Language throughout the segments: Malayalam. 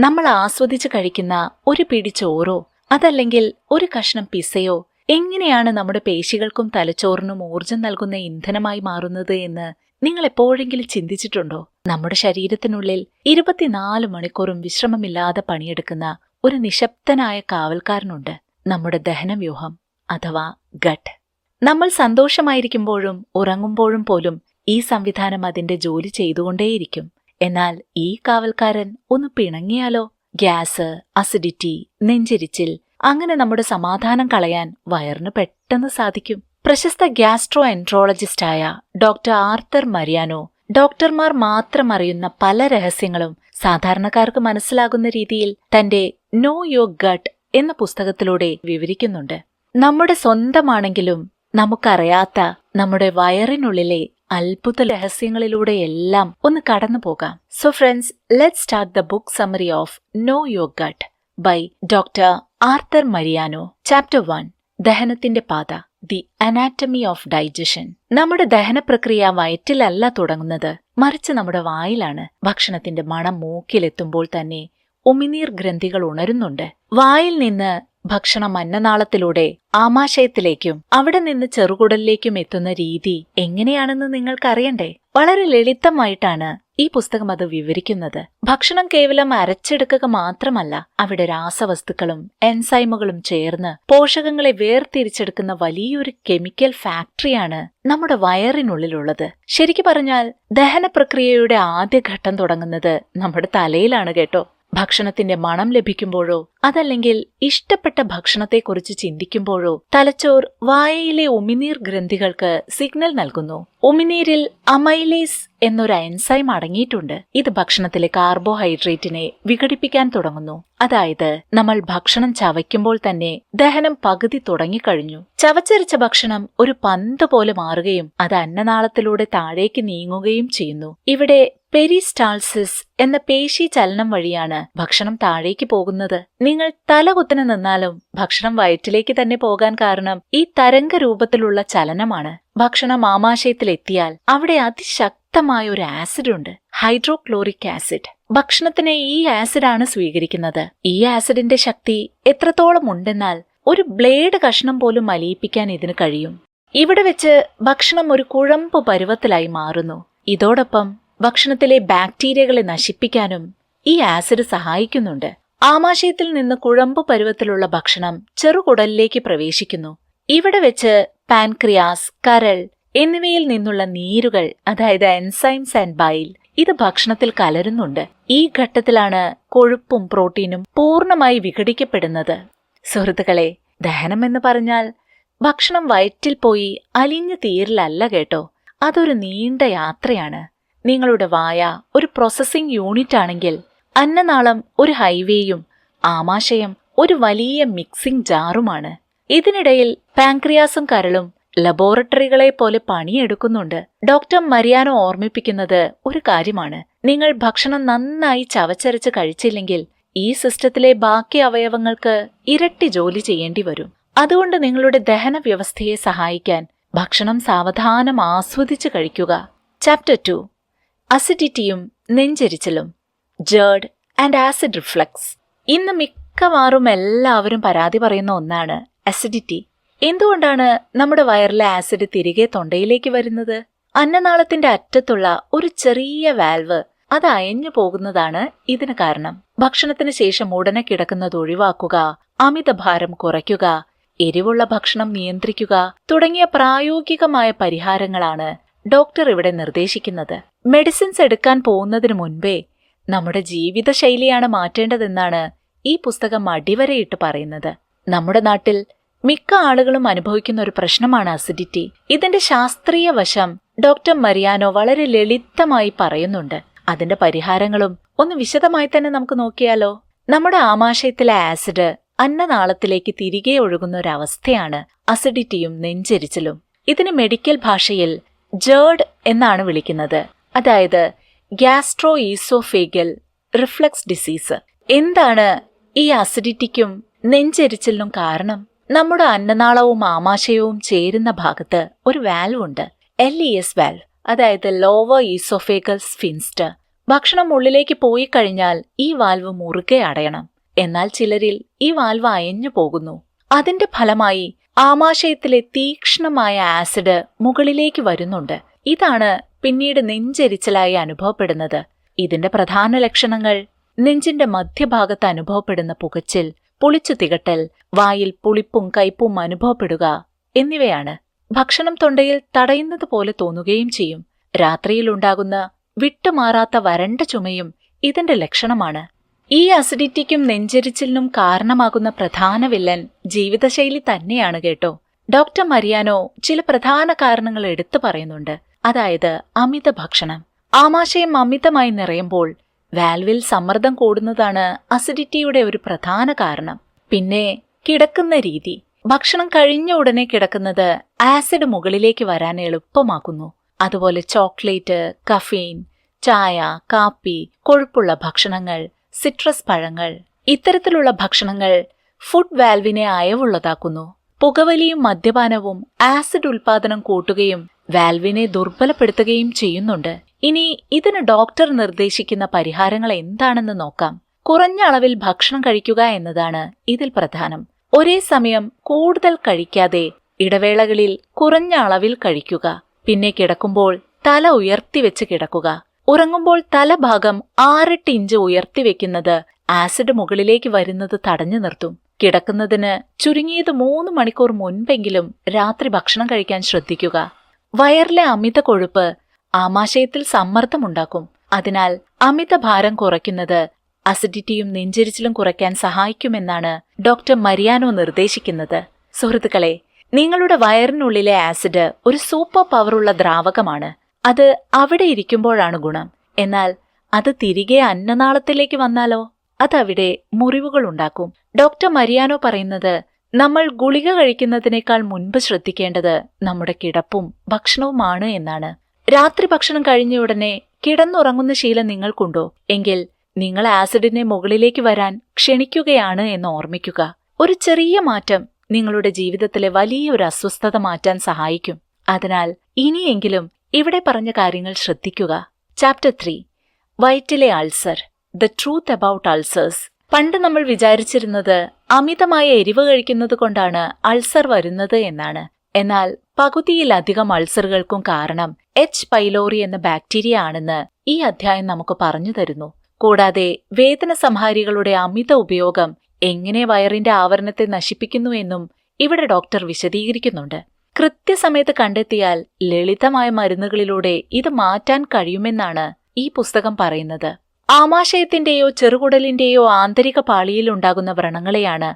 നമ്മൾ ആസ്വദിച്ച് കഴിക്കുന്ന ഒരു പിടി ചോറോ അതല്ലെങ്കിൽ ഒരു കഷ്ണം പിസയോ എങ്ങനെയാണ് നമ്മുടെ പേശികൾക്കും തലച്ചോറിനും ഊർജം നൽകുന്ന ഇന്ധനമായി മാറുന്നത് എന്ന് നിങ്ങൾ എപ്പോഴെങ്കിലും ചിന്തിച്ചിട്ടുണ്ടോ? നമ്മുടെ ശരീരത്തിനുള്ളിൽ ഇരുപത്തിനാല് മണിക്കൂറും വിശ്രമമില്ലാതെ പണിയെടുക്കുന്ന ഒരു നിശബ്ദനായ കാവൽക്കാരനുണ്ട്. നമ്മുടെ ദഹനവ്യൂഹം അഥവാ ഗട്ട്. നമ്മൾ സന്തോഷമായിരിക്കുമ്പോഴും ഉറങ്ങുമ്പോഴും പോലും ഈ സംവിധാനം അതിന്റെ ജോലി ചെയ്തുകൊണ്ടേയിരിക്കും. എന്നാൽ ഈ കാവൽക്കാരൻ ഒന്ന് പിണങ്ങിയാലോ? ഗ്യാസ് അസിഡിറ്റി നെഞ്ചിരിച്ചിൽ അങ്ങനെ നമ്മുടെ സമാധാനം കളയാൻ വയറിന് പെട്ടെന്ന് സാധിക്കും. പ്രശസ്ത ഗ്യാസ്ട്രോ എൻട്രോളജിസ്റ്റായ ഡോക്ടർ ആർത്തർ മരിയാനോ ഡോക്ടർമാർ മാത്രം അറിയുന്ന പല രഹസ്യങ്ങളും സാധാരണക്കാർക്ക് മനസ്സിലാകുന്ന രീതിയിൽ തന്റെ നോ യോ ഗട്ട് എന്ന പുസ്തകത്തിലൂടെ വിവരിക്കുന്നുണ്ട്. നമ്മുടെ സ്വന്തമാണെങ്കിലും നമുക്കറിയാത്ത നമ്മുടെ വയറിനുള്ളിലെ അത്ഭുത രഹസ്യങ്ങളിലൂടെയെല്ലാം ഒന്ന് കടന്നു പോകാം. So friends let start the book summary of know your gut by doctor Arthur Mariano chapter one ദഹനത്തിന്റെ പാത ദി അനാറ്റമി ഓഫ് ഡൈജഷൻ നമ്മുടെ ദഹന പ്രക്രിയ വയറ്റിലല്ല തുടങ്ങുന്നത് മറിച്ച് നമ്മുടെ വായിലാണ്. ഭക്ഷണത്തിന്റെ മണം മൂക്കിലെത്തുമ്പോൾ തന്നെ ഉമിനീർ ഗ്രന്ഥികൾ ഉണരുന്നുണ്ട്. വായിൽ നിന്ന് ഭക്ഷണം അന്നനാളത്തിലൂടെ ആമാശയത്തിലേക്കും അവിടെ നിന്ന് ചെറുകുടലിലേക്കും എത്തുന്ന രീതി എങ്ങനെയാണെന്ന് നിങ്ങൾക്കറിയണ്ടേ? വളരെ ലളിതമായിട്ടാണ് ഈ പുസ്തകം അത് വിവരിക്കുന്നത്. ഭക്ഷണം കേവലം അരച്ചെടുക്കുക മാത്രമല്ല അവിടെ രാസവസ്തുക്കളും എൻസൈമുകളും ചേർന്ന് പോഷകങ്ങളെ വേർതിരിച്ചെടുക്കുന്ന വലിയൊരു കെമിക്കൽ ഫാക്ടറിയാണ് നമ്മുടെ വയറിനുള്ളിലുള്ളത്. ശരിക്കു പറഞ്ഞാൽ ദഹന പ്രക്രിയയുടെ ആദ്യഘട്ടം തുടങ്ങുന്നത് നമ്മുടെ തലയിലാണ് കേട്ടോ. ഭക്ഷണത്തിന്റെ മണം ലഭിക്കുമ്പോഴോ അതല്ലെങ്കിൽ ഇഷ്ടപ്പെട്ട ഭക്ഷണത്തെക്കുറിച്ച് ചിന്തിക്കുമ്പോഴോ തലച്ചോർ വായയിലെ ഉമിനീർ ഗ്രന്ഥികൾക്ക് സിഗ്നൽ നൽകുന്നു. ഉമിനീരിൽ അമൈലേസ് എന്നൊരു എൻസൈം അടങ്ങിയിട്ടുണ്ട്. ഇത് ഭക്ഷണത്തിലെ കാർബോഹൈഡ്രേറ്റിനെ വിഘടിപ്പിക്കാൻ തുടങ്ങുന്നു. അതായത് നമ്മൾ ഭക്ഷണം ചവയ്ക്കുമ്പോൾ തന്നെ ദഹനം പകുതി തുടങ്ങിക്കഴിഞ്ഞു. ചവച്ചരച്ച ഭക്ഷണം ഒരു പന്ത് പോലെ മാറുകയും അത് അന്നനാളത്തിലൂടെ താഴേക്ക് നീങ്ങുകയും ചെയ്യുന്നു. ഇവിടെ പെരിസ്റ്റാൾസിസ് എന്ന പേശി ചലനം വഴിയാണ് ഭക്ഷണം താഴേക്ക് പോകുന്നത്. നിങ്ങൾ തലകുത്തനെ നിന്നാലും ഭക്ഷണം വയറ്റിലേക്ക് തന്നെ പോകാൻ കാരണം ഈ തരംഗ രൂപത്തിലുള്ള ചലനമാണ്. ഭക്ഷണം ആമാശയത്തിലെത്തിയാൽ അവിടെ അതിശക്തമായ ഒരു ആസിഡ് ഉണ്ട് ഹൈഡ്രോക്ലോറിക് ആസിഡ്. ഭക്ഷണത്തിന് ഈ ആസിഡാണ് സ്വീകരിക്കുന്നത്. ഈ ആസിഡിന്റെ ശക്തി എത്രത്തോളം ഉണ്ടെന്നാൽ ഒരു ബ്ലേഡ് കഷ്ണം പോലും മലിയിപ്പിക്കാൻ ഇതിന് കഴിയും. ഇവിടെ വെച്ച് ഭക്ഷണം ഒരു കുഴമ്പ് പരുവത്തിലായി മാറുന്നു. ഇതോടൊപ്പം ഭക്ഷണത്തിലെ ബാക്ടീരിയകളെ നശിപ്പിക്കാനും ഈ ആസിഡ് സഹായിക്കുന്നുണ്ട്. ആമാശയത്തിൽ നിന്ന് കുഴമ്പ് പരുവത്തിലുള്ള ഭക്ഷണം ചെറുകുടലിലേക്ക് പ്രവേശിക്കുന്നു. ഇവിടെ വെച്ച് പാൻക്രിയാസ് കരൾ എന്നിവയിൽ നിന്നുള്ള നീരുകൾ അതായത് എൻസൈംസ് ആൻഡ് ബൈൽ ഇത് ഭക്ഷണത്തിൽ കലരുന്നുണ്ട്. ഈ ഘട്ടത്തിലാണ് കൊഴുപ്പും പ്രോട്ടീനും പൂർണമായി വിഘടിക്കപ്പെടുന്നത്. സുഹൃത്തുക്കളെ ദഹനം എന്ന് പറഞ്ഞാൽ ഭക്ഷണം വയറ്റിൽ പോയി അലിഞ്ഞു തീരിലല്ല കേട്ടോ. അതൊരു നീണ്ട യാത്രയാണ്. നിങ്ങളുടെ വായ ഒരു പ്രോസസ്സിംഗ് യൂണിറ്റ് ആണെങ്കിൽ അന്നനാളം ഒരു ഹൈവേയും ആമാശയം ഒരു വലിയ മിക്സിംഗ് ജാറുമാണ് ഇതിനിടയിൽ പാൻക്രിയാസും കരളും ലബോറട്ടറികളെ പോലെ പണിയെടുക്കുന്നുണ്ട്. ഡോക്ടർ മരിയാനോ ഓർമ്മിപ്പിക്കുന്നത് ഒരു കാര്യമാണ്. നിങ്ങൾ ഭക്ഷണം നന്നായി ചവച്ചരച്ച് കഴിച്ചില്ലെങ്കിൽ ഈ സിസ്റ്റത്തിലെ ബാക്കി അവയവങ്ങൾക്ക് ഇരട്ടി ജോലി ചെയ്യേണ്ടി വരും. അതുകൊണ്ട് നിങ്ങളുടെ ദഹന വ്യവസ്ഥയെ സഹായിക്കാൻ ഭക്ഷണം സാവധാനം ആസ്വദിച്ച് കഴിക്കുക. ചാപ്റ്റർ ടു അസിഡിറ്റിയും നെഞ്ചരിച്ചിലും ജേർഡ് ആൻഡ് ആസിഡ് റിഫ്ലക്സ് ഇന്ന് മിക്കവാറും എല്ലാവരും പരാതി പറയുന്ന ഒന്നാണ് അസിഡിറ്റി എന്തുകൊണ്ടാണ് നമ്മുടെ വയറിലെ ആസിഡ് തിരികെ തൊണ്ടയിലേക്ക് വരുന്നത്? അന്നനാളത്തിന്റെ അറ്റത്തുള്ള ഒരു ചെറിയ വാൽവ് അത് അയഞ്ഞു പോകുന്നതാണ് ഇതിന് കാരണം. ഭക്ഷണത്തിന് ശേഷം ഉടനെ കിടക്കുന്നത് ഒഴിവാക്കുക അമിതഭാരം കുറയ്ക്കുക എരിവുള്ള ഭക്ഷണം നിയന്ത്രിക്കുക തുടങ്ങിയ പ്രായോഗികമായ പരിഹാരങ്ങളാണ് ഡോക്ടർ ഇവിടെ നിർദ്ദേശിക്കുന്നത്. മെഡിസിൻസ് എടുക്കാൻ പോകുന്നതിന് മുൻപേ നമ്മുടെ ജീവിതശൈലിയാണ് മാറ്റേണ്ടതെന്നാണ് ഈ പുസ്തകം അടിവരയിട്ട് പറയുന്നത്. നമ്മുടെ നാട്ടിൽ മിക്ക ആളുകളും അനുഭവിക്കുന്ന ഒരു പ്രശ്നമാണ് അസിഡിറ്റി ഇതിന്റെ ശാസ്ത്രീയ വശം ഡോക്ടർ മരിയാനോ വളരെ ലളിതമായി പറയുന്നുണ്ട്. അതിന്റെ പരിഹാരങ്ങളും ഒന്ന് വിശദമായി തന്നെ നമുക്ക് നോക്കിയാലോ? നമ്മുടെ ആമാശയത്തിലെ ആസിഡ് അന്നനാളത്തിലേക്ക് തിരികെ ഒഴുകുന്ന ഒരവസ്ഥയാണ് അസിഡിറ്റിയും നെഞ്ചരിച്ചിലും. ഇതിന് മെഡിക്കൽ ഭാഷയിൽ ജേർഡ് എന്നാണ് വിളിക്കുന്നത്. അതായത് ഗ്യാസ്ട്രോ ഈസോഫേഗൽ റിഫ്ലക്സ് ഡിസീസ്. എന്താണ് ഈ അസിഡിറ്റിക്കും നെഞ്ചെരിച്ചിലിനും കാരണം? നമ്മുടെ അന്നനാളവും ആമാശയവും ചേരുന്ന ഭാഗത്ത് ഒരു വാൽവ് ഉണ്ട്. എൽ ഇ എസ് വാൽവ് അതായത് ലോവർ ഈസോഫേഗൽ സ്ഫിൻസ്റ്റർ ഭക്ഷണം ഉള്ളിലേക്ക് പോയി കഴിഞ്ഞാൽ ഈ വാൽവ് മുറുകെ അടയണം. എന്നാൽ ചിലരിൽ ഈ വാൽവ് അയഞ്ഞു പോകുന്നു. അതിന്റെ ഫലമായി ആമാശയത്തിലെ തീക്ഷ്ണമായ ആസിഡ് മുകളിലേക്ക് വരുന്നുണ്ട്. ഇതാണ് പിന്നീട് നെഞ്ചെരിച്ചിലായി അനുഭവപ്പെടുന്നത്. ഇതിന്റെ പ്രധാന ലക്ഷണങ്ങൾ നെഞ്ചിന്റെ മധ്യഭാഗത്ത് അനുഭവപ്പെടുന്ന പുകച്ചിൽ പുളിച്ചു തികട്ടൽ വായിൽ പുളിപ്പും കയ്പും അനുഭവപ്പെടുക എന്നിവയാണ്. ഭക്ഷണം തൊണ്ടയിൽ തടയുന്നത് പോലെ തോന്നുകയും ചെയ്യും. രാത്രിയിലുണ്ടാകുന്ന വിട്ടുമാറാത്ത വരണ്ട ചുമയും ഇതിന്റെ ലക്ഷണമാണ്. ഈ അസിഡിറ്റിക്കും നെഞ്ചെരിച്ചിലിനും കാരണമാകുന്ന പ്രധാന വില്ലൻ ജീവിതശൈലി തന്നെയാണ് കേട്ടോ. ഡോക്ടർ മരിയാനോ ചില പ്രധാന കാരണങ്ങൾ എടുത്തു പറയുന്നുണ്ട്. അതായത് അമിത ഭക്ഷണം. ആമാശയം അമിതമായി നിറയുമ്പോൾ വാൽവിൽ സമ്മർദ്ദം കൂടുന്നതാണ് അസിഡിറ്റിയുടെ ഒരു പ്രധാന കാരണം. പിന്നെ കിടക്കുന്ന രീതി. ഭക്ഷണം കഴിഞ്ഞ ഉടനെ കിടക്കുന്നത് ആസിഡ് മുകളിലേക്ക് വരാൻ എളുപ്പമാക്കുന്നു. അതുപോലെ ചോക്ലേറ്റ് കഫീൻ ചായ കാപ്പി കൊഴുപ്പുള്ള ഭക്ഷണങ്ങൾ സിട്രസ് പഴങ്ങൾ ഇത്തരത്തിലുള്ള ഭക്ഷണങ്ങൾ ഫുഡ് വാൽവിനെ അയവുള്ളതാക്കുന്നു. പുകവലിയും മദ്യപാനവും ആസിഡ് ഉൽപാദനം കൂട്ടുകയും വാൽവിനെ ദുർബലപ്പെടുത്തുകയും ചെയ്യുന്നുണ്ട്. ഇനി ഇതിന് ഡോക്ടർ നിർദ്ദേശിക്കുന്ന പരിഹാരങ്ങൾ എന്താണെന്ന് നോക്കാം. കുറഞ്ഞ അളവിൽ ഭക്ഷണം കഴിക്കുക എന്നതാണ് ഇതിൽ പ്രധാനം. ഒരേ സമയം കൂടുതൽ കഴിക്കാതെ ഇടവേളകളിൽ കുറഞ്ഞ അളവിൽ കഴിക്കുക. പിന്നെ കിടക്കുമ്പോൾ തല ഉയർത്തിവെച്ച് കിടക്കുക. ഉറങ്ങുമ്പോൾ തലഭാഗം ആറെട്ട് ഇഞ്ച് ഉയർത്തിവെക്കുന്നത് ആസിഡ് മുകളിലേക്ക് വരുന്നത് തടഞ്ഞു നിർത്തും. കിടക്കുന്നതിന് ചുരുങ്ങിയത് മൂന്ന് മണിക്കൂർ മുൻപെങ്കിലും രാത്രി ഭക്ഷണം കഴിക്കാൻ ശ്രദ്ധിക്കുക. വയറിലെ അമിത കൊഴുപ്പ് ആമാശയത്തിൽ സമ്മർദ്ദമുണ്ടാക്കും. അതിനാൽ അമിത ഭാരം കുറയ്ക്കുന്നത് അസിഡിറ്റിയും നെഞ്ചരിച്ചിലും കുറയ്ക്കാൻ സഹായിക്കുമെന്നാണ് ഡോക്ടർ മരിയാനോ നിർദ്ദേശിക്കുന്നത്. സുഹൃത്തുക്കളെ നിങ്ങളുടെ വയറിനുള്ളിലെ ആസിഡ് ഒരു സൂപ്പർ പവറുള്ള ദ്രാവകമാണ്. അത് അവിടെ ഇരിക്കുമ്പോഴാണ് ഗുണം. എന്നാൽ അത് തിരികെ അന്നനാളത്തിലേക്ക് വന്നാലോ? അതവിടെ മുറിവുകൾ ഉണ്ടാക്കും. ഡോക്ടർ മരിയാനോ പറയുന്നത് നമ്മൾ ഗുളിക കഴിക്കുന്നതിനേക്കാൾ മുൻപ് ശ്രദ്ധിക്കേണ്ടത് നമ്മുടെ കിടപ്പും ഭക്ഷണവുമാണ് എന്നാണ്. രാത്രി ഭക്ഷണം കഴിഞ്ഞ ഉടനെ കിടന്നുറങ്ങുന്ന ശീലം നിങ്ങൾക്കുണ്ടോ? എങ്കിൽ നിങ്ങൾ ആസിഡിനെ മുകളിലേക്ക് വരാൻ ക്ഷണിക്കുകയാണ് എന്ന് ഓർമ്മിക്കുക. ഒരു ചെറിയ മാറ്റം നിങ്ങളുടെ ജീവിതത്തിലെ വലിയ ഒരു അസ്വസ്ഥത മാറ്റാൻ സഹായിക്കും. അതിനാൽ ഇനിയെങ്കിലും ഇവിടെ പറഞ്ഞ കാര്യങ്ങൾ ശ്രദ്ധിക്കുക. Chapter three. വയറ്റിലെ ulcer. The truth about ulcers. പണ്ട് നമ്മൾ വിചാരിച്ചിരുന്നത് അമിതമായ എരിവ് കഴിക്കുന്നത് കൊണ്ടാണ് അൾസർ വരുന്നത് എന്നാണ്. എന്നാൽ പകുതിയിലധികം അൾസറുകൾക്കും കാരണം എച്ച് പൈലോറി എന്ന ബാക്ടീരിയ ആണെന്ന് ഈ അധ്യായം നമുക്ക് പറഞ്ഞു തരുന്നു. കൂടാതെ വേദന സംഹാരികളുടെ അമിത ഉപയോഗം എങ്ങനെ വയറിന്റെ ആവരണത്തെ നശിപ്പിക്കുന്നു എന്നും ഇവിടെ ഡോക്ടർ വിശദീകരിക്കുന്നുണ്ട്. കൃത്യസമയത്ത് കണ്ടെത്തിയാൽ ലളിതമായ മരുന്നുകളിലൂടെ ഇത് മാറ്റാൻ കഴിയുമെന്നാണ് ഈ പുസ്തകം പറയുന്നത്. ആമാശയത്തിന്റെയോ ചെറുകുടലിന്റെയോ ആന്തരിക പാളിയിൽ ഉണ്ടാകുന്ന വ്രണങ്ങളെയാണ്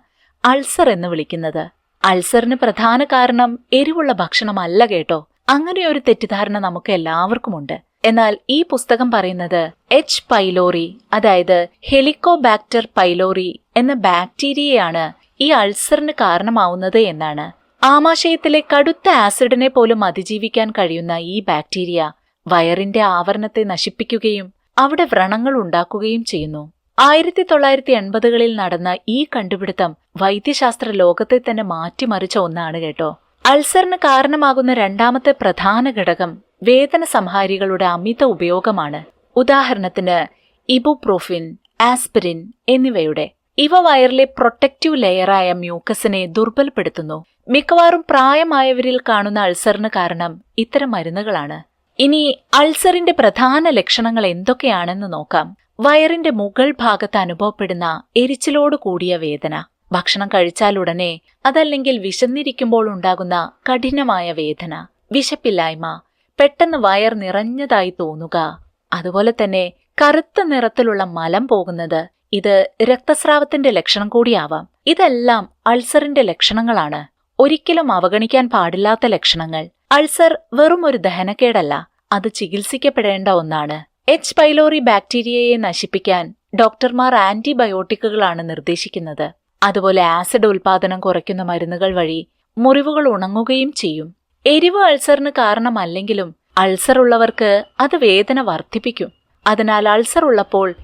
അൾസർ എന്ന് വിളിക്കുന്നത്. അൾസറിന് പ്രധാന കാരണം എരിവുള്ള ഭക്ഷണമല്ല കേട്ടോ. അങ്ങനെ ഒരു തെറ്റിദ്ധാരണ നമുക്ക് എല്ലാവർക്കുമുണ്ട്. എന്നാൽ ഈ പുസ്തകം പറയുന്നത് എച്ച് പൈലോറി അതായത് ഹെലിക്കോബാക്ടർ പൈലോറി എന്ന ബാക്ടീരിയയാണ് ഈ അൾസറിന് കാരണമാവുന്നത് എന്നാണ്. ആമാശയത്തിലെ കടുത്ത ആസിഡിനെ പോലും അതിജീവിക്കാൻ കഴിയുന്ന ഈ ബാക്ടീരിയ വയറിന്റെ ആവരണത്തെ നശിപ്പിക്കുകയും അവിടെ വ്രണങ്ങൾ ഉണ്ടാക്കുകയും ചെയ്യുന്നു. ആയിരത്തി തൊള്ളായിരത്തി എൺപതുകളിൽ നടന്ന ഈ കണ്ടുപിടുത്തം വൈദ്യശാസ്ത്ര ലോകത്തെ തന്നെ മാറ്റിമറിച്ച ഒന്നാണ് കേട്ടോ. അൾസറിന് കാരണമാകുന്ന രണ്ടാമത്തെ പ്രധാന ഘടകം വേദന സംഹാരികളുടെ അമിത ഉപയോഗമാണ്. ഉദാഹരണത്തിന് ഇബുപ്രോഫിൻ ആസ്പിരിൻ എന്നിവയുടെ. ഇവ വയറിലെ പ്രൊട്ടക്റ്റീവ് ലെയറായ മ്യൂക്കസിനെ ദുർബലപ്പെടുത്തുന്നു. മിക്കവാറും പ്രായമായവരിൽ കാണുന്ന അൾസറിന് കാരണം ഇത്തരം മരുന്നുകളാണ്. ഇനി അൾസറിന്റെ പ്രധാന ലക്ഷണങ്ങൾ എന്തൊക്കെയാണെന്ന് നോക്കാം. വയറിന്റെ മുകൾ ഭാഗത്ത് അനുഭവപ്പെടുന്ന എരിച്ചിലോട് കൂടിയ വേദന. ഭക്ഷണം കഴിച്ചാലുടനെ അതല്ലെങ്കിൽ വിശന്നിരിക്കുമ്പോൾ ഉണ്ടാകുന്ന കഠിനമായ വേദന വിശപ്പില്ലായ്മ പെട്ടെന്ന് വയർ നിറഞ്ഞതായി തോന്നുക. അതുപോലെ തന്നെ കറുത്ത നിറത്തിലുള്ള മലം പോകുന്നത് ഇത് രക്തസ്രാവത്തിന്റെ ലക്ഷണം കൂടിയാവാം. ഇതെല്ലാം അൾസറിന്റെ ലക്ഷണങ്ങളാണ്. ഒരിക്കലും അവഗണിക്കാൻ പാടില്ലാത്ത ലക്ഷണങ്ങൾ. അൾസർ വെറും ഒരു ദഹനക്കേടല്ല. അത് ചികിത്സിക്കപ്പെടേണ്ട ഒന്നാണ്. എച്ച് പൈലോറി ബാക്ടീരിയയെ നശിപ്പിക്കാൻ ഡോക്ടർമാർ ആന്റിബയോട്ടിക്കുകളാണ് നിർദ്ദേശിക്കുന്നത്. അതുപോലെ ആസിഡ് ഉൽപാദനം കുറയ്ക്കുന്ന മരുന്നുകൾ വഴി മുറിവുകൾ ഉണങ്ങുകയും ചെയ്യും. എരിവ് അൾസറിന് കാരണമല്ലെങ്കിലും അൾസർ ഉള്ളവർക്ക് അത് വേദന വർദ്ധിപ്പിക്കും. അതിനാൽ അൾസർ ഉള്ളപ്പോൾ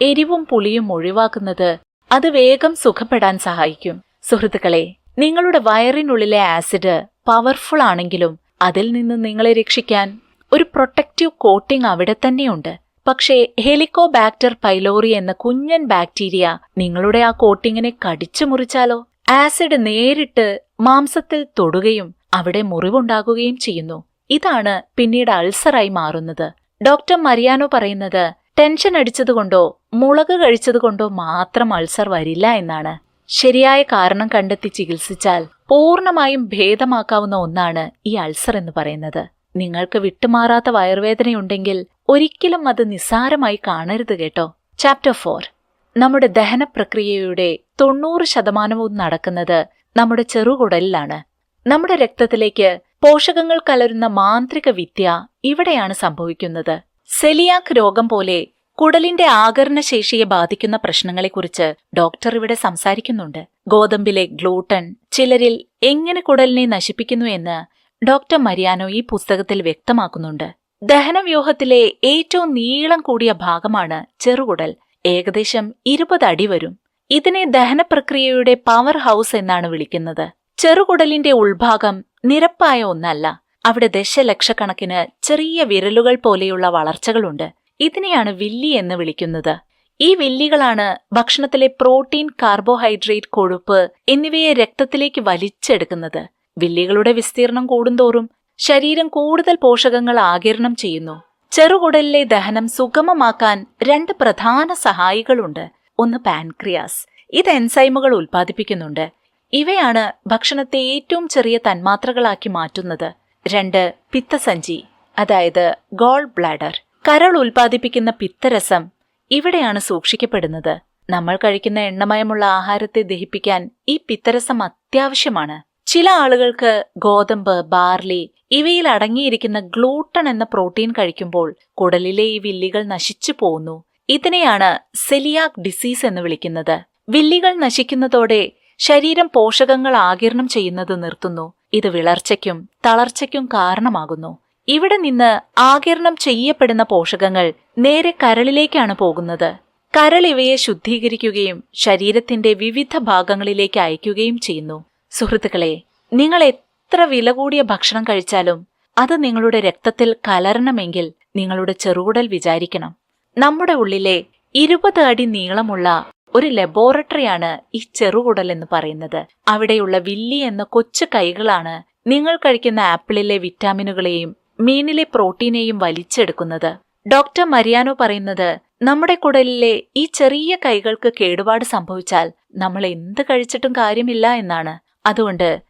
എരിവും പുളിയും ഒഴിവാക്കുന്നത് അത് വേഗം സുഖപ്പെടാൻ സഹായിക്കും. സുഹൃത്തുക്കളെ നിങ്ങളുടെ വയറിനുള്ളിലെ ആസിഡ് പവർഫുൾ ആണെങ്കിലും അതിൽ നിന്ന് നിങ്ങളെ രക്ഷിക്കാൻ ഒരു പ്രൊട്ടക്റ്റീവ് കോട്ടിംഗ് അവിടെ തന്നെയുണ്ട്. പക്ഷേ ഹെലിക്കോബാക്ടർ പൈലോറി എന്ന കുഞ്ഞൻ ബാക്ടീരിയ നിങ്ങളുടെ ആ കോട്ടിങ്ങിനെ കടിച്ചു മുറിച്ചാലോ? ആസിഡ് നേരിട്ട് മാംസത്തിൽ തൊടുകയും അവിടെ മുറിവുണ്ടാകുകയും ചെയ്യുന്നു. ഇതാണ് പിന്നീട് അൾസറായി മാറുന്നത്. ഡോക്ടർ മരിയാനോ പറയുന്നത് ടെൻഷൻ അടിച്ചതുകൊണ്ടോ മുളക് കഴിച്ചതുകൊണ്ടോ മാത്രം അൾസർ വരില്ല എന്നാണ്. ശരിയായ കാരണം കണ്ടെത്തി ചികിത്സിച്ചാൽ പൂർണമായും ഭേദമാക്കാവുന്ന ഒന്നാണ് ഈ അൾസർ എന്ന് പറയുന്നത്. നിങ്ങൾക്ക് വിട്ടുമാറാത്ത വയറുവേദനയുണ്ടെങ്കിൽ ഒരിക്കലും അത് നിസ്സാരമായി കാണരുത് കേട്ടോ. ചാപ്റ്റർ ഫോർ നമ്മുടെ ദഹന പ്രക്രിയയുടെ തൊണ്ണൂറ് ശതമാനവും നടക്കുന്നത് നമ്മുടെ ചെറുകുടലിലാണ്. നമ്മുടെ രക്തത്തിലേക്ക് പോഷകങ്ങൾ കലരുന്ന മാന്ത്രിക വിദ്യ ഇവിടെയാണ് സംഭവിക്കുന്നത്. സെലിയാക് രോഗം പോലെ കുടലിന്റെ ആകരണശേഷിയെ ബാധിക്കുന്ന പ്രശ്നങ്ങളെക്കുറിച്ച് ഡോക്ടർ ഇവിടെ സംസാരിക്കുന്നുണ്ട്. ഗോതമ്പിലെ ഗ്ലൂട്ടൺ ചിലരിൽ എങ്ങനെ കുടലിനെ നശിപ്പിക്കുന്നു എന്ന് ഡോക്ടർ മരിയാനോ ഈ പുസ്തകത്തിൽ വ്യക്തമാക്കുന്നുണ്ട്. ദഹനവ്യൂഹത്തിലെ ഏറ്റവും നീളം കൂടിയ ഭാഗമാണ് ചെറുകുടൽ. ഏകദേശം ഇരുപത് അടി വരും. ഇതിനെ ദഹനപ്രക്രിയയുടെ പവർ ഹൗസ് എന്നാണ് വിളിക്കുന്നത്. ചെറുകുടലിന്റെ ഉൾഭാഗം നിരപ്പായ ഒന്നല്ല. അവിടെ ദശലക്ഷക്കണക്കിന് ചെറിയ വിരലുകൾ പോലെയുള്ള വളർച്ചകളുണ്ട്. ഇതിനെയാണ് വില്ലി എന്ന് വിളിക്കുന്നത്. ഈ വില്ലികളാണ് ഭക്ഷണത്തിലെ പ്രോട്ടീൻ കാർബോഹൈഡ്രേറ്റ് കൊഴുപ്പ് എന്നിവയെ രക്തത്തിലേക്ക് വലിച്ചെടുക്കുന്നത്. വില്ലികളുടെ വിസ്തീർണം കൂടുന്തോറും ശരീരം കൂടുതൽ പോഷകങ്ങൾ ആകിരണം ചെയ്യുന്നു. ചെറുകുടലിലെ ദഹനം സുഗമമാക്കാൻ രണ്ട് പ്രധാന സഹായികളുണ്ട്. ഒന്ന് പാൻക്രിയാസ്. ഇത് എൻസൈമുകൾ ഉൽപ്പാദിപ്പിക്കുന്നുണ്ട്. ഇവയാണ് ഭക്ഷണത്തെ ഏറ്റവും ചെറിയ തന്മാത്രകളാക്കി മാറ്റുന്നത്. രണ്ട് പിത്തസഞ്ചി അതായത് ഗോൾ ബ്ലാഡർ. കരൾ ഉൽപ്പാദിപ്പിക്കുന്ന പിത്തരസം ഇവിടെയാണ് സൂക്ഷിക്കപ്പെടുന്നത്. നമ്മൾ കഴിക്കുന്ന എണ്ണമയമുള്ള ആഹാരത്തെ ദഹിപ്പിക്കാൻ ഈ പിത്തരസം അത്യാവശ്യമാണ്. ചില ആളുകൾക്ക് ഗോതമ്പ് ബാർലി ഇവയിൽ അടങ്ങിയിരിക്കുന്ന ഗ്ലൂട്ടൺ എന്ന പ്രോട്ടീൻ കഴിക്കുമ്പോൾ കുടലിലെ ഈ വില്ലികൾ നശിച്ചു പോകുന്നു ഇതിനെയാണ് സെലിയാക് ഡിസീസ് എന്ന് വിളിക്കുന്നത്. വില്ലികൾ നശിക്കുന്നതോടെ ശരീരം പോഷകങ്ങൾ ആകിരണം ചെയ്യുന്നത് നിർത്തുന്നു. ഇത് വിളർച്ചയ്ക്കും തളർച്ചയ്ക്കും കാരണമാകുന്നു. ഇവിടെ നിന്ന് ആകിരണം ചെയ്യപ്പെടുന്ന പോഷകങ്ങൾ നേരെ കരളിലേക്കാണ് പോകുന്നത്. കരൾ ഇവയെ ശുദ്ധീകരിക്കുകയും ശരീരത്തിന്റെ വിവിധ ഭാഗങ്ങളിലേക്ക് അയക്കുകയും ചെയ്യുന്നു. സുഹൃത്തുക്കളെ നിങ്ങൾ എത്ര വില കൂടിയ ഭക്ഷണം കഴിച്ചാലും അത് നിങ്ങളുടെ രക്തത്തിൽ കലരണമെങ്കിൽ നിങ്ങളുടെ ചെറുകുടൽ വിചാരിക്കണം. നമ്മുടെ ഉള്ളിലെ ഇരുപത് അടി നീളമുള്ള ഒരു ലബോറട്ടറിയാണ് ഈ ചെറുകുടൽ എന്ന് പറയുന്നത്. അവിടെയുള്ള വില്ലി എന്ന കൊച്ചു കൈകളാണ് നിങ്ങൾ കഴിക്കുന്ന ആപ്പിളിലെ വിറ്റാമിനുകളെയും മീനിലെ പ്രോട്ടീനെയും വലിച്ചെടുക്കുന്നത്. ഡോക്ടർ മരിയാനോ പറയുന്നത് നമ്മുടെ കുടലിലെ ഈ ചെറിയ കൈകൾക്ക് കേടുപാട് സംഭവിച്ചാൽ നമ്മൾ എന്ത് കഴിച്ചിട്ടും കാര്യമില്ല എന്നാണ്. അതുകൊണ്ട്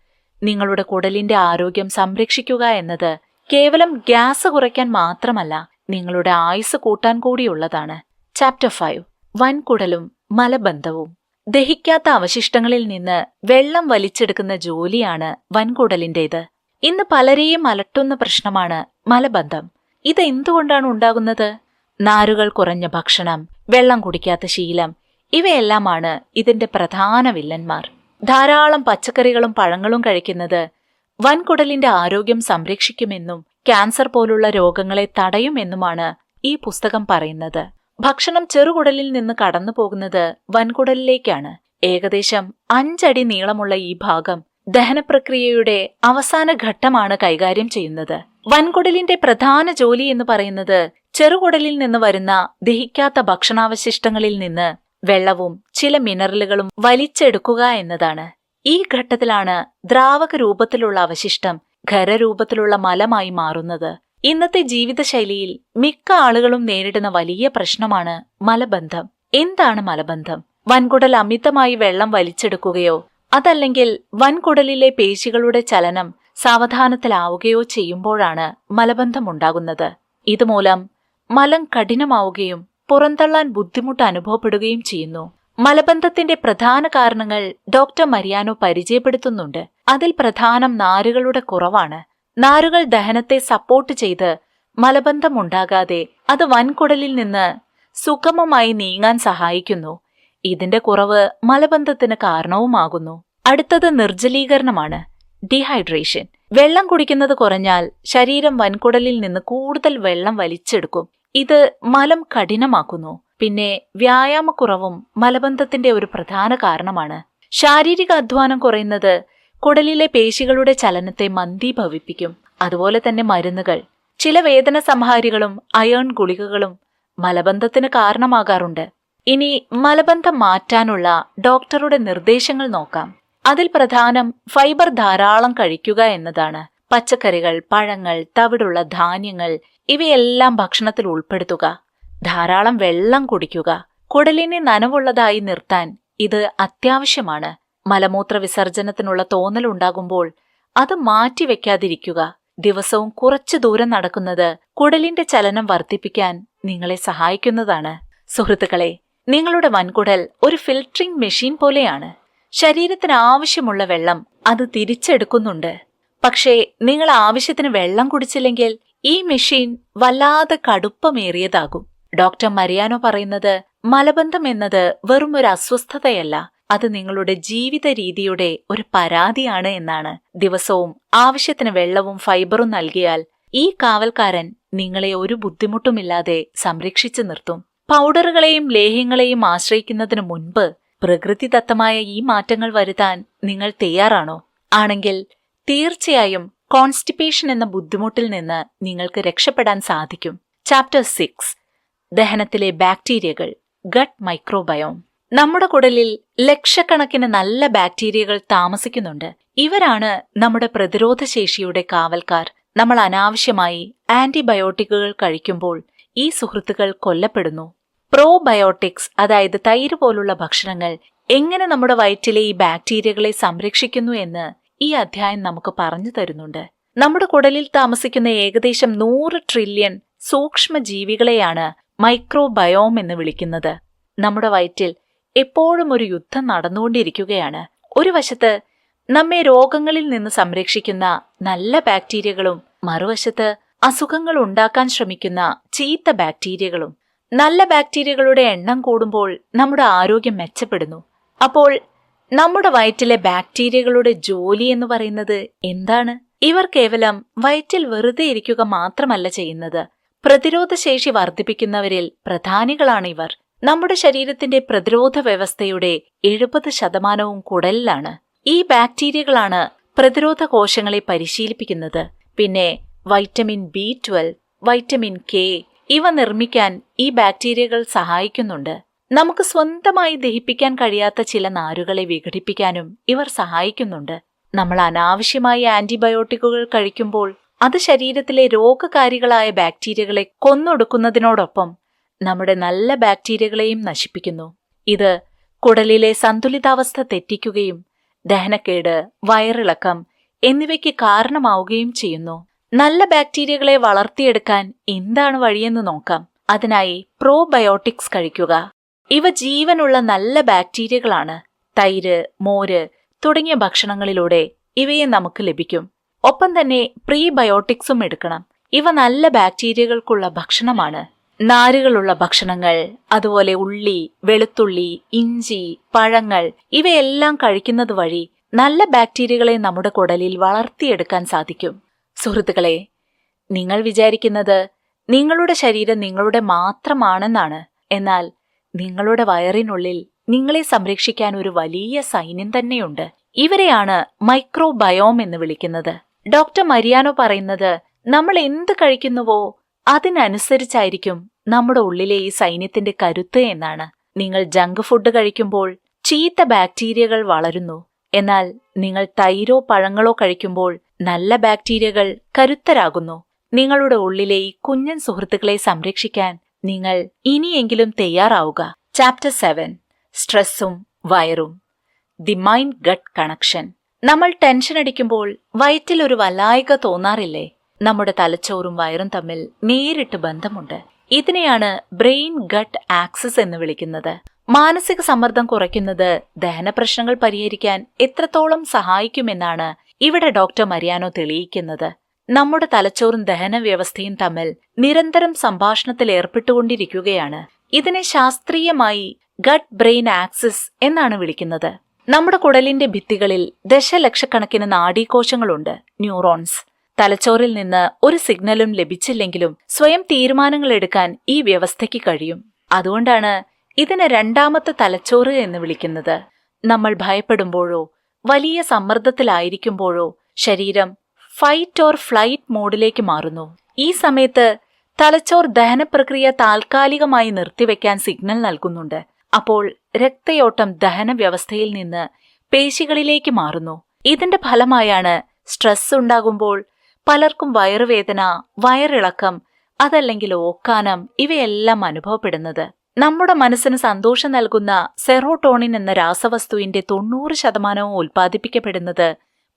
നിങ്ങളുടെ കുടലിന്റെ ആരോഗ്യം സംരക്ഷിക്കുക എന്നത് കേവലം ഗ്യാസ് കുറയ്ക്കാൻ മാത്രമല്ല നിങ്ങളുടെ ആയുസ് കൂട്ടാൻ കൂടിയുള്ളതാണ്. ചാപ്റ്റർ ഫൈവ് വൻകുടലും മലബന്ധവും. ദഹിക്കാത്ത അവശിഷ്ടങ്ങളിൽ നിന്ന് വെള്ളം വലിച്ചെടുക്കുന്ന ജോലിയാണ് വൻകുടലിന്റേത്. ഇന്ന് പലരെയും അലട്ടുന്ന പ്രശ്നമാണ് മലബന്ധം. ഇത് എന്തുകൊണ്ടാണ് ഉണ്ടാകുന്നത്? നാരുകൾ കുറഞ്ഞ ഭക്ഷണം വെള്ളം കുടിക്കാത്ത ശീലം ഇവയെല്ലാമാണ് ഇതിന്റെ പ്രധാന വില്ലന്മാർ. ധാരാളം പച്ചക്കറികളും പഴങ്ങളും കഴിക്കുന്നത് വൻകുടലിന്റെ ആരോഗ്യം സംരക്ഷിക്കുമെന്നും ക്യാൻസർ പോലുള്ള രോഗങ്ങളെ തടയുമെന്നുമാണ് ഈ പുസ്തകം പറയുന്നത്. ഭക്ഷണം ചെറുകുടലിൽ നിന്ന് കടന്നു പോകുന്നത് വൻകുടലിലേക്കാണ്. ഏകദേശം അഞ്ചടി നീളമുള്ള ഈ ഭാഗം ദഹനപ്രക്രിയയുടെ അവസാന ഘട്ടമാണ് കൈകാര്യം ചെയ്യുന്നത്. വൻകുടലിന്റെ പ്രധാന ജോലി എന്ന് പറയുന്നത് ചെറുകുടലിൽ നിന്ന് വരുന്ന ദഹിക്കാത്ത ഭക്ഷണാവശിഷ്ടങ്ങളിൽ നിന്ന് വെള്ളവും ചില മിനറലുകളും വലിച്ചെടുക്കുക എന്നതാണ്. ഈ ഘട്ടത്തിലാണ് ദ്രാവക രൂപത്തിലുള്ള അവശിഷ്ടം ഖരരൂപത്തിലുള്ള മലമായി മാറുന്നത്. ഇന്നത്തെ ജീവിതശൈലിയിൽ മിക്ക ആളുകളും നേരിടുന്ന വലിയ പ്രശ്നമാണ് മലബന്ധം. എന്താണ് മലബന്ധം? വൻകുടൽ അമിതമായി വെള്ളം വലിച്ചെടുക്കുകയോ അതല്ലെങ്കിൽ വൻകുടലിലെ പേശികളുടെ ചലനം സാവധാനത്തിലാവുകയോ ചെയ്യുമ്പോഴാണ് മലബന്ധം ഉണ്ടാകുന്നത്. ഇതുമൂലം മലം കഠിനമാവുകയും പുറന്തള്ളാൻ ബുദ്ധിമുട്ട് അനുഭവപ്പെടുകയും ചെയ്യുന്നു. മലബന്ധത്തിന്റെ പ്രധാന കാരണങ്ങൾ ഡോക്ടർ മരിയാനോ പരിചയപ്പെടുത്തുന്നുണ്ട്. അതിൽ പ്രധാനം നാരുകളുടെ കുറവാണ്. നാരുകൾ ദഹനത്തെ സപ്പോർട്ട് ചെയ്ത് മലബന്ധമുണ്ടാകാതെ അത് വൻകുടലിൽ നിന്ന് സുഗമമായി നീങ്ങാൻ സഹായിക്കുന്നു. ഇതിന്റെ കുറവ് മലബന്ധത്തിന് കാരണവുമാകുന്നു. അടുത്തത് നിർജലീകരണമാണ്. ഡീഹൈഡ്രേഷൻ. വെള്ളം കുടിക്കുന്നത് കുറഞ്ഞാൽ ശരീരം വൻകുടലിൽ നിന്ന് കൂടുതൽ വെള്ളം വലിച്ചെടുക്കും. ഇത് മലം കഠിനമാക്കുന്നു. പിന്നെ വ്യായാമക്കുറവും മലബന്ധത്തിന്റെ ഒരു പ്രധാന കാരണമാണ്. ശാരീരിക അധ്വാനം കുറയുന്നത് കുടലിലെ പേശികളുടെ ചലനത്തെ മന്ദീഭവിപ്പിക്കും. അതുപോലെ തന്നെ മരുന്നുകൾ. ചില വേദന സംഹാരികളും അയേൺ ഗുളികകളും മലബന്ധത്തിന് കാരണമാകാറുണ്ട്. ഇനി മലബന്ധം മാറ്റാനുള്ള ഡോക്ടറുടെ നിർദ്ദേശങ്ങൾ നോക്കാം. അതിൽ പ്രധാനം ഫൈബർ ധാരാളം കഴിക്കുക എന്നതാണ്. പച്ചക്കറികൾ പഴങ്ങൾ തവിടുള്ള ധാന്യങ്ങൾ ഇവയെല്ലാം ഭക്ഷണത്തിൽ ഉൾപ്പെടുത്തുക. ധാരാളം വെള്ളം കുടിക്കുക. കുടലിനെ നനവുള്ളതായി നിർത്താൻ ഇത് അത്യാവശ്യമാണ്. മലമൂത്ര വിസർജനത്തിനുള്ള തോന്നലുണ്ടാകുമ്പോൾ അത് മാറ്റിവെക്കാതിരിക്കുക ദിവസവും കുറച്ചു ദൂരം നടക്കുന്നത് കുടലിന്റെ ചലനം വർദ്ധിപ്പിക്കാൻ നിങ്ങളെ സഹായിക്കുന്നതാണ്. സുഹൃത്തുക്കളെ നിങ്ങളുടെ വൻകുടൽ ഒരു ഫിൽട്ടറിംഗ് മെഷീൻ പോലെയാണ്. ശരീരത്തിന് ആവശ്യമുള്ള വെള്ളം അത് തിരിച്ചെടുക്കുന്നുണ്ട്. പക്ഷേ നിങ്ങൾ ആവശ്യത്തിന് വെള്ളം കുടിച്ചില്ലെങ്കിൽ ഈ മെഷീൻ വല്ലാതെ കടുപ്പമേറിയതാകും. ഡോക്ടർ മരിയാനോ പറയുന്നത് മലബന്ധം എന്നത് വെറും ഒരു അസ്വസ്ഥതയല്ല. അത് നിങ്ങളുടെ ജീവിത രീതിയുടെ ഒരു പരാതിയാണ് എന്നാണ്. ദിവസവും ആവശ്യത്തിന് വെള്ളവും ഫൈബറും നൽകിയാൽ ഈ കാവൽക്കാരൻ നിങ്ങളെ ഒരു ബുദ്ധിമുട്ടുമില്ലാതെ സംരക്ഷിച്ചു നിർത്തും. പൗഡറുകളെയും ലേഹ്യങ്ങളെയും ആശ്രയിക്കുന്നതിനു മുൻപ് പ്രകൃതിദത്തമായ ഈ മാറ്റങ്ങൾ വരുത്താൻ നിങ്ങൾ തയ്യാറാണോ? ആണെങ്കിൽ തീർച്ചയായും കോൺസ്റ്റിപ്പേഷൻ എന്ന ബുദ്ധിമുട്ടിൽ നിന്ന് നിങ്ങൾക്ക് രക്ഷപ്പെടാൻ സാധിക്കും. ചാപ്റ്റർ സിക്സ് ദഹനത്തിലെ ബാക്ടീരിയകൾ ഗട്ട് മൈക്രോബയോം നമ്മുടെ കുടലിൽ ലക്ഷക്കണക്കിന് നല്ല ബാക്ടീരിയകൾ താമസിക്കുന്നുണ്ട്. ഇവരാണ് നമ്മുടെ പ്രതിരോധ ശേഷിയുടെ കാവൽക്കാർ. നമ്മൾ അനാവശ്യമായി ആന്റിബയോട്ടിക്കുകൾ കഴിക്കുമ്പോൾ ഈ സുഹൃത്തുക്കൾ കൊല്ലപ്പെടുന്നു. പ്രോബയോട്ടിക്സ് അതായത് തൈര് പോലുള്ള ഭക്ഷണങ്ങൾ എങ്ങനെ നമ്മുടെ വയറ്റിലെ ഈ ബാക്ടീരിയകളെ സംരക്ഷിക്കുന്നു എന്ന് ഈ അധ്യായം നമുക്ക് പറഞ്ഞു തരുന്നുണ്ട്. നമ്മുടെ കുടലിൽ താമസിക്കുന്ന ഏകദേശം നൂറ് ട്രില്യൺ സൂക്ഷ്മ ജീവികളെയാണ് മൈക്രോബയോം എന്ന് വിളിക്കുന്നത്. നമ്മുടെ വയറ്റിൽ എപ്പോഴും ഒരു യുദ്ധം നടന്നുകൊണ്ടിരിക്കുകയാണ്. ഒരു വശത്ത് നമ്മെ രോഗങ്ങളിൽ നിന്ന് സംരക്ഷിക്കുന്ന നല്ല ബാക്ടീരിയകളും മറുവശത്ത് അസുഖങ്ങൾ ഉണ്ടാക്കാൻ ശ്രമിക്കുന്ന ചീത്ത ബാക്ടീരിയകളും നല്ല ബാക്ടീരിയകളുടെ എണ്ണം കൂടുമ്പോൾ നമ്മുടെ ആരോഗ്യം മെച്ചപ്പെടുന്നു. അപ്പോൾ നമ്മുടെ വയറ്റിലെ ബാക്ടീരിയകളുടെ ജോലി എന്ന് പറയുന്നത് എന്താണ്? ഇവർ കേവലം വയറ്റിൽ വെറുതെ ഇരിക്കുക മാത്രമല്ല ചെയ്യുന്നത്. പ്രതിരോധ ശേഷി വർദ്ധിപ്പിക്കുന്നവരിൽ പ്രധാനികളാണ് ഇവർ. നമ്മുടെ ശരീരത്തിന്റെ പ്രതിരോധ വ്യവസ്ഥയുടെ എഴുപത് ശതമാനവും കുടലിലാണ്. ഈ ബാക്ടീരിയകളാണ് പ്രതിരോധ കോശങ്ങളെ പരിശീലിപ്പിക്കുന്നത്. പിന്നെ vitamin B twelve vitamin K ഇവ നിർമ്മിക്കാൻ ഈ ബാക്ടീരിയകൾ സഹായിക്കുന്നുണ്ട്. നമുക്ക് സ്വന്തമായി ദഹിപ്പിക്കാൻ കഴിയാത്ത ചില നാരുകളെ വിഘടിപ്പിക്കാനും ഇവർ സഹായിക്കുന്നുണ്ട്. നമ്മൾ അനാവശ്യമായി ആന്റിബയോട്ടിക്കുകൾ കഴിക്കുമ്പോൾ അത് ശരീരത്തിലെ രോഗകാരികളായ ബാക്ടീരിയകളെ കൊന്നൊടുക്കുന്നതിനോടൊപ്പം നമ്മുടെ നല്ല ബാക്ടീരിയകളെയും നശിപ്പിക്കുന്നു. ഇത് കുടലിലെ സന്തുലിതാവസ്ഥ തെറ്റിക്കുകയും ദഹനക്കേട് വയറിളക്കം എന്നിവയ്ക്ക് കാരണമാവുകയും ചെയ്യുന്നു. നല്ല ബാക്ടീരിയകളെ വളർത്തിയെടുക്കാൻ എന്താണ് വഴിയെന്ന് നോക്കാം. അതിനായി പ്രോബയോട്ടിക്സ് കഴിക്കുക. ഇവ ജീവനുള്ള നല്ല ബാക്ടീരിയകളാണ്. തൈര് മോര് തുടങ്ങിയ ഭക്ഷണങ്ങളിലൂടെ ഇവയെ നമുക്ക് ലഭിക്കും. ഒപ്പം തന്നെ പ്രീബയോട്ടിക്സും എടുക്കണം. ഇവ നല്ല ബാക്ടീരിയകൾക്കുള്ള ഭക്ഷണമാണ്. നാരുകളുള്ള ഭക്ഷണങ്ങൾ അതുപോലെ ഉള്ളി വെളുത്തുള്ളി ഇഞ്ചി പഴങ്ങൾ ഇവയെല്ലാം കഴിക്കുന്നത് വഴി നല്ല ബാക്ടീരിയകളെ നമ്മുടെ കുടലിൽ വളർത്തിയെടുക്കാൻ സാധിക്കും. സുഹൃത്തുക്കളെ നിങ്ങൾ വിചാരിക്കുന്നത് നിങ്ങളുടെ ശരീരം നിങ്ങളുടെ മാത്രമാണെന്നാണ്. എന്നാൽ നിങ്ങളുടെ വയറിനുള്ളിൽ നിങ്ങളെ സംരക്ഷിക്കാൻ ഒരു വലിയ സൈന്യം തന്നെയുണ്ട്. ഇവരെയാണ് മൈക്രോബയോം എന്ന് വിളിക്കുന്നത്. ഡോക്ടർ മരിയാനോ പറയുന്നത് നമ്മൾ എന്ത് കഴിക്കുന്നുവോ അതിനനുസരിച്ചായിരിക്കും നമ്മുടെ ഉള്ളിലെ ഈ സൈന്യത്തിന്റെ കരുത്ത് എന്നാണ്. നിങ്ങൾ ജങ്ക് ഫുഡ് കഴിക്കുമ്പോൾ ചീത്ത ബാക്ടീരിയകൾ വളരുന്നു. എന്നാൽ നിങ്ങൾ തൈരോ പഴങ്ങളോ കഴിക്കുമ്പോൾ നല്ല ബാക്ടീരിയകൾ കരുത്തരാകുന്നു. നിങ്ങളുടെ ഉള്ളിലെ ഈ കുഞ്ഞൻ സുഹൃത്തുക്കളെ സംരക്ഷിക്കാൻ നിങ്ങൾ ഇനിയെങ്കിലും തയ്യാറാവുക. ചാപ്റ്റർ സെവൻ സ്ട്രെസ്സും വയറും. ദി മൈൻഡ് ഗട്ട് കണക്ഷൻ നമ്മൾ ടെൻഷൻ അടിക്കുമ്പോൾ വയറ്റിൽ ഒരു വല്ലായിക തോന്നാറില്ലേ? നമ്മുടെ തലച്ചോറും വയറും തമ്മിൽ നേരിട്ട് ബന്ധമുണ്ട്. ഇതിനെയാണ് ബ്രെയിൻ ഗട്ട് ആക്സസ് എന്ന് വിളിക്കുന്നത്. മാനസിക സമ്മർദ്ദം കുറയ്ക്കുന്നത് ദഹന പ്രശ്നങ്ങൾ പരിഹരിക്കാൻ എത്രത്തോളം സഹായിക്കുമെന്നാണ് ഇവിടെ ഡോക്ടർ മരിയാനോ തെളിയിക്കുന്നത്. നമ്മുടെ തലച്ചോറും ദഹന വ്യവസ്ഥയും തമ്മിൽ നിരന്തരം സംഭാഷണത്തിൽ ഏർപ്പെട്ടുകൊണ്ടിരിക്കുകയാണ്. ഇതിനെ ശാസ്ത്രീയമായി ഗട്ട് ബ്രെയിൻ ആക്സിസ് എന്നാണ് വിളിക്കുന്നത്. നമ്മുടെ കുടലിന്റെ ഭിത്തികളിൽ ദശലക്ഷക്കണക്കിന് നാഡീകോശങ്ങളുണ്ട് ന്യൂറോൺസ് തലച്ചോറിൽ നിന്ന് ഒരു സിഗ്നലും ലഭിച്ചില്ലെങ്കിലും സ്വയം തീരുമാനങ്ങൾ എടുക്കാൻ ഈ വ്യവസ്ഥയ്ക്ക് കഴിയും. അതുകൊണ്ടാണ് ഇതിനെ രണ്ടാമത്തെ തലച്ചോറ് എന്ന് വിളിക്കുന്നത്. നമ്മൾ ഭയപ്പെടുമ്പോഴോ വലിയ സമ്മർദ്ദത്തിലായിരിക്കുമ്പോഴോ ശരീരം ഫൈറ്റ് ഓർ ഫ്ലൈറ്റ് മോഡിലേക്ക് മാറുന്നു. ഈ സമയത്ത് തലച്ചോർ ദഹന പ്രക്രിയ താൽക്കാലികമായി നിർത്തിവെക്കാൻ സിഗ്നൽ നൽകുന്നുണ്ട്. അപ്പോൾ രക്തയോട്ടം ദഹന വ്യവസ്ഥയിൽ നിന്ന് പേശികളിലേക്ക് മാറുന്നു. ഇതിന്റെ ഫലമായാണ് സ്ട്രെസ് ഉണ്ടാകുമ്പോൾ പലർക്കും വയറുവേദന വയറിളക്കം അതല്ലെങ്കിൽ ഓക്കാനം ഇവയെല്ലാം അനുഭവപ്പെടുന്നത്. നമ്മുടെ മനസ്സിന് സന്തോഷം നൽകുന്ന സെറോട്ടോണിൻ എന്ന രാസവസ്തുവിന്റെ തൊണ്ണൂറ് ശതമാനവും ഉൽപ്പാദിപ്പിക്കപ്പെടുന്നത്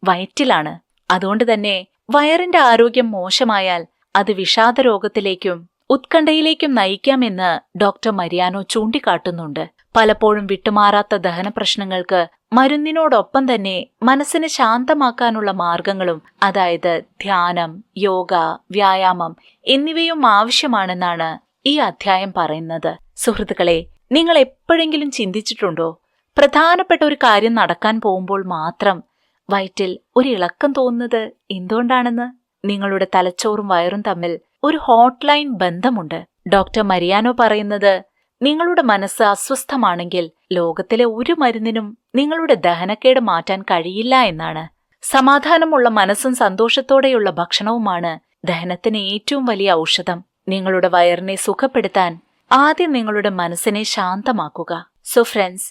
വയറ്റിലാണ്. അതുകൊണ്ട് തന്നെ വയറിന്റെ ആരോഗ്യം മോശമായാൽ അത് വിഷാദരോഗത്തിലേക്കും ഉത്കണ്ഠയിലേക്കും നയിക്കാമെന്ന് ഡോക്ടർ മരിയാനോ ചൂണ്ടിക്കാട്ടുന്നുണ്ട്. പലപ്പോഴും വിട്ടുമാറാത്ത ദഹന പ്രശ്നങ്ങൾക്ക് മരുന്നിനോടൊപ്പം തന്നെ മനസ്സിനെ ശാന്തമാക്കാനുള്ള മാർഗങ്ങളും അതായത് ധ്യാനം യോഗ വ്യായാമം എന്നിവയും ആവശ്യമാണെന്നാണ് ഈ അധ്യായം പറയുന്നത്. സുഹൃത്തുക്കളെ നിങ്ങൾ എപ്പോഴെങ്കിലും ചിന്തിച്ചിട്ടുണ്ടോ? പ്രധാനപ്പെട്ട ഒരു കാര്യം നടക്കാൻ പോകുമ്പോൾ മാത്രം വയറ്റിൽ ഒരു ഇളക്കം തോന്നുന്നത് എന്തുകൊണ്ടാണെന്ന് നിങ്ങളുടെ തലച്ചോറും വയറും തമ്മിൽ ഒരു ഹോട്ട്ലൈൻ ബന്ധമുണ്ട്. ഡോക്ടർ മരിയാനോ പറയുന്നത് നിങ്ങളുടെ മനസ്സ് അസ്വസ്ഥമാണെങ്കിൽ ലോകത്തിലെ ഒരു മരുന്നിനും നിങ്ങളുടെ ദഹനക്കേട് മാറ്റാൻ കഴിയില്ല എന്നാണ്. സമാധാനമുള്ള മനസ്സും സന്തോഷത്തോടെയുള്ള ഭക്ഷണവുമാണ് ദഹനത്തിന് ഏറ്റവും വലിയ ഔഷധം. നിങ്ങളുടെ വയറിനെ സുഖപ്പെടുത്താൻ ആദ്യം നിങ്ങളുടെ മനസ്സിനെ ശാന്തമാക്കുക. സോ ഫ്രണ്ട്സ്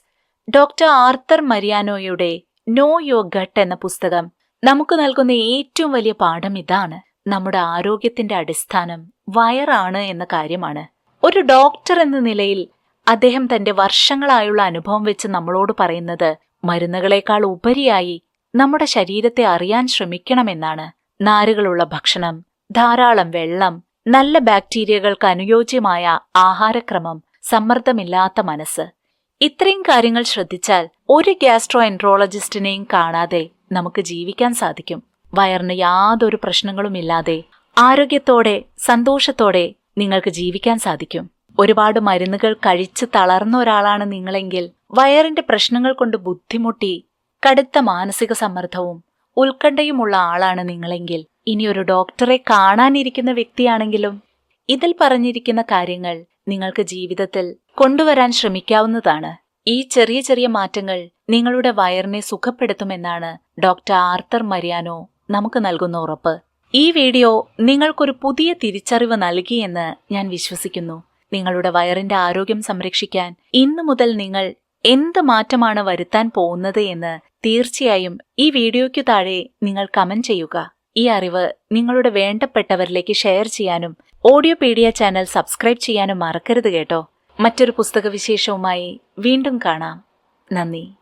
ഡോക്ടർ ആർത്തർ മരിയാനോയുടെ നോ യോ ഗട്ട് എന്ന പുസ്തകം നമുക്ക് നൽകുന്ന ഏറ്റവും വലിയ പാഠം ഇതാണ്. നമ്മുടെ ആരോഗ്യത്തിന്റെ അടിസ്ഥാനം വയറാണ് എന്ന കാര്യമാണ്. ഒരു ഡോക്ടർ എന്ന നിലയിൽ അദ്ദേഹം തന്റെ വർഷങ്ങളായുള്ള അനുഭവം വെച്ച് നമ്മളോട് പറയുന്നത് മരുന്നുകളെക്കാൾ ഉപരിയായി നമ്മുടെ ശരീരത്തെ അറിയാൻ ശ്രമിക്കണമെന്നാണ്. നാരുകളുള്ള ഭക്ഷണം ധാരാളം വെള്ളം നല്ല ബാക്ടീരിയകൾക്ക് അനുയോജ്യമായ ആഹാരക്രമം സമ്മർദ്ദമില്ലാത്ത മനസ്സ്. ഇത്രയും കാര്യങ്ങൾ ശ്രദ്ധിച്ചാൽ ഒരു ഗ്യാസ്ട്രോ എൻട്രോളജിസ്റ്റിനെയും കാണാതെ നമുക്ക് ജീവിക്കാൻ സാധിക്കും. വയറിന് യാതൊരു പ്രശ്നങ്ങളും ഇല്ലാതെ ആരോഗ്യത്തോടെ സന്തോഷത്തോടെ നിങ്ങൾക്ക് ജീവിക്കാൻ സാധിക്കും. ഒരുപാട് മരുന്നുകൾ കഴിച്ച് തളർന്ന ഒരാളാണ് നിങ്ങളെങ്കിൽ വയറിന്റെ പ്രശ്നങ്ങൾ കൊണ്ട് ബുദ്ധിമുട്ടി കടുത്ത മാനസിക സമ്മർദ്ദവും ഉത്കണ്ഠയുമുള്ള ആളാണ് നിങ്ങളെങ്കിൽ ഇനി ഒരു ഡോക്ടറെ കാണാനിരിക്കുന്ന വ്യക്തിയാണെങ്കിലും ഇതിൽ പറഞ്ഞിരിക്കുന്ന കാര്യങ്ങൾ നിങ്ങൾക്ക് ജീവിതത്തിൽ കൊണ്ടുവരാൻ ശ്രമിക്കാവുന്നതാണ്. ഈ ചെറിയ ചെറിയ മാറ്റങ്ങൾ നിങ്ങളുടെ വയറിനെ സുഖപ്പെടുത്തുമെന്നാണ് ഡോക്ടർ ആർത്തർ മരിയാനോ നമുക്ക് നൽകുന്ന ഉറപ്പ്. ഈ വീഡിയോ നിങ്ങൾക്കൊരു പുതിയ തിരിച്ചറിവ് നൽകിയെന്ന് ഞാൻ വിശ്വസിക്കുന്നു. നിങ്ങളുടെ വയറിന്റെ ആരോഗ്യം സംരക്ഷിക്കാൻ ഇന്നു മുതൽ നിങ്ങൾ എന്ത് മാറ്റമാണ് വരുത്താൻ പോകുന്നത് എന്ന് തീർച്ചയായും ഈ വീഡിയോയ്ക്കു താഴെ നിങ്ങൾ കമന്റ് ചെയ്യുക. ഈ അറിവ് നിങ്ങളുടെ വേണ്ടപ്പെട്ടവരിലേക്ക് ഷെയർ ചെയ്യാനും ഓഡിയോപീഡിയ ചാനൽ സബ്സ്ക്രൈബ് ചെയ്യാനും മറക്കരുത് കേട്ടോ. മറ്റൊരു പുസ്തക വിശേഷവുമായി വീണ്ടും കാണാം. നന്ദി.